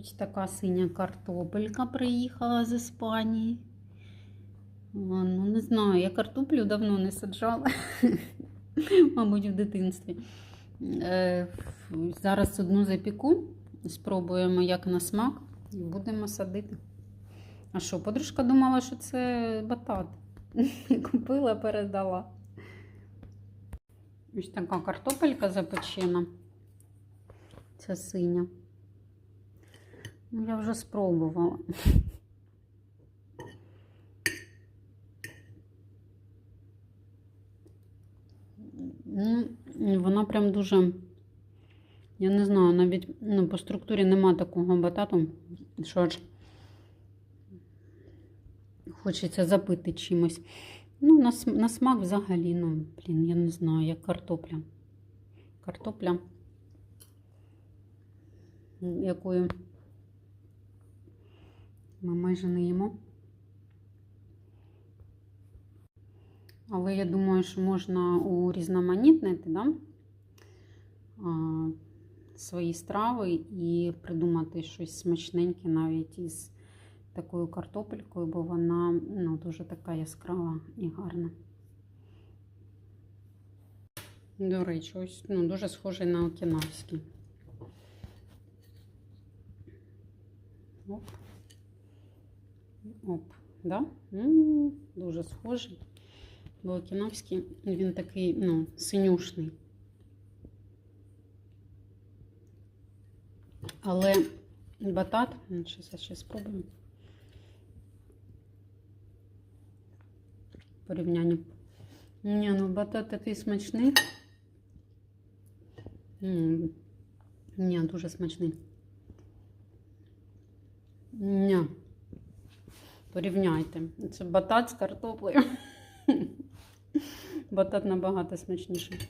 Ось така синя картопелька приїхала з Іспанії. Ну, не знаю, я картоплю давно не саджала, мабуть, в дитинстві. Е, Зараз одну запіку, спробуємо як на смак, і будемо садити. А що, подружка думала, що це батат. Купила, передала. Ось така картопелька запечена. Це синя. Ну, я вже спробувала. Ну, вона прям дуже. Я не знаю, навіть ну, по структурі нема такого батату, що аж хочеться запити чимось. Ну, на, на смак взагалі, ну, блін, я не знаю, як картопля. Картопля, якою ми майже не їмо. Але я думаю, що можна урізноманітнити да? а, свої страви і придумати щось смачненьке навіть із такою картопелькою, бо вона ну, дуже така яскрава і гарна. До речі, ось ну, дуже схожий на окінавський. Оп. Оп, да? М, Дуже схожий. Бо він такий, ну, синюшний. Але батат, ну, щас я ще спробую. Порівняння. Ні, ну батат такий смачний. Ні, дуже смачний. Ні. Порівняйте. Це батат з картоплею. Батат набагато смачніший.